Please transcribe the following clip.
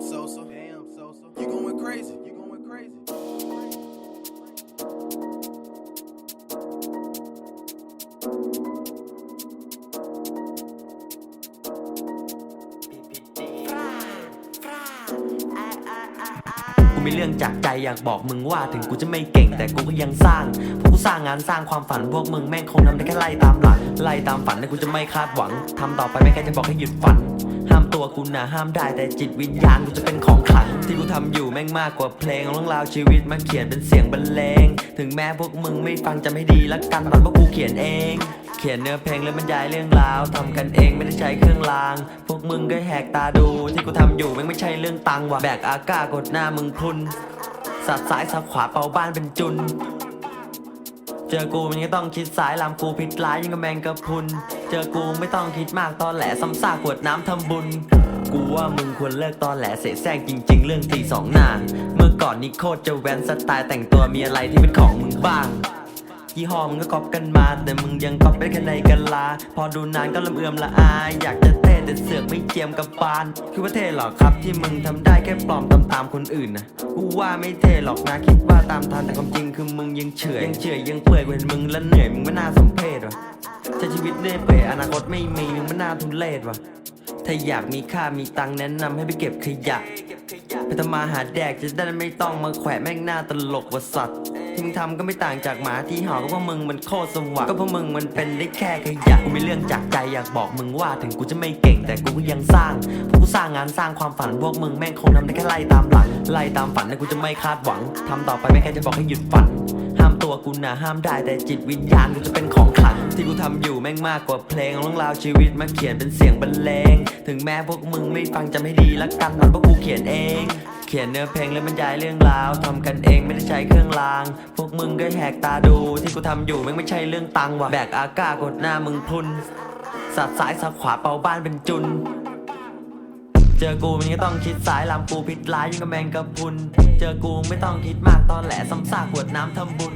Damn, Sosa. Damn, Sosa. You going crazy. You going crazy. กูมีเรื่องจากใจอยากบอกมึงว่าถึงกูจะไม่เก่งแต่กูก็ยังสร้าง พวกกูสร้างงานสร้างความฝันพวกมึงแม่งคงทำได้แค่ไล่ตามหลังไล่ตามฝันแต่กูจะไม่คาดหวังทำต่อไปไม่แค่จะบอกให้หยุดฝัน ห้ามตัวกูนะห้ามได้แต่จิตวิญญาณกูจะเป็นของขลัง ที่กูทำอยู่แม่งมากกว่าเพลงเอาเรื่องราวชีวิตมาเขียนเป็นเสียงบรรเลง ถึงแม้พวกมึงไม่ฟังจะไม่ดีละกันตอนพวกกูเขียนเอง เขียนเนื้อเพลงและบรรยายเรื่องราวทำกันเองไม่ได้ใช้เครื่องราง พวกมึงก็แหกตาดู ที่กูทำอยู่แม่งไม่ใช่เรื่องตังค์ว่ะแบกอากากดหน้ามึงพุนสัดซ้ายสับขวาเป่าบ้านเป็นจุน เจอกูมันก็ต้องคิดสายลามกูผิดร้ายยังกับแมงกะพรุน เจอกูไม่ต้องคิดมากตอนแหลซ้ำซากขวดน้ำทำบุญ กูว่ามึงควรเลิกตอนแหลเสแสร้งจริง ๆ เรื่องตีสองหน้าเมื่อก่อนนี้โคตรจะแวนสไตล์แต่งตัวมีอะไรที่เป็นของมึงบ้าง ยี่ห้อมึงก็ก๊อปกันมา แต่มึงยังก๊อปได้แค่ในกันลา พอดูนานก็ลำเอือมละอายอยากจะเท่แต่เสือกไม่เจียมกับปาน คือว่าเท่หรอครับที่มึงทำได้แค่ปลอมตามตามๆคนอื่นนะกูว่าไม่เท่หรอกนะคิดว่าตามทันแต่ความจริงคือมึงยังเฉยยังเฉยยังเปื่อยกว่ามึงแล้วเหนื่อยมึงไม่น่าสมเพชวะใช้ชีวิตเรื่อยเปื่อยอนาคตไม่มีมึงไม่น่าทุเรศวะถ้าอยากมีค่ามีตังแนะนำให้ไปเก็บขยะ ไปทำมาหาแดกจะได้ไม่ต้องมาแขวะแม่งหน้าตลกว่าสัตว์ที่มึงทำก็ไม่ต่างจากหมาที่เห่าก็เพราะมึงมันโคตรสว่างก็เพราะมึงมันเป็นได้แค่ขยะกูมีเรื่องจากใจอยากบอกมึงว่าถึงกูจะไม่เก่งแต่กูก็ยังสร้างพวกกูสร้างงานสร้างความฝันพวกมึงแม่งคงทำได้แค่ไล่ตามหลังไล่ตามฝันแต่กูจะไม่คาดหวังทำต่อไปไม่แค่จะบอกให้หยุดฝัน กูนะห้ามได้แต่จิตวิญญาณกูจะเป็นของขลัง ที่กูทำอยู่แม่งมากกว่าเพลงเอาเรื่องราวชีวิตมาเขียนเป็นเสียงบรรเลง ถึงแม้พวกมึงไม่ฟังจะไม่ดีละกันตอนพวกกูเขียนเอง เขียนเนื้อเพลงและบรรยายเรื่องราวทำกันเองไม่ได้ใช้เครื่องราง พวกมึงก็แหกตาดู ที่กูทำอยู่แม่งไม่ใช่เรื่องตังว่ะแบกอากากดหน้ามึงพุนสัดซ้ายสับขวาเป่าบ้านเป็นจุน เจอกูมันก็ต้องคิดสายลามกูผิดร้ายยังกับแมงกะพรุน เจอกูไม่ต้องคิดมากตอนแหลซ้ำซากขวดน้ำทำบุญ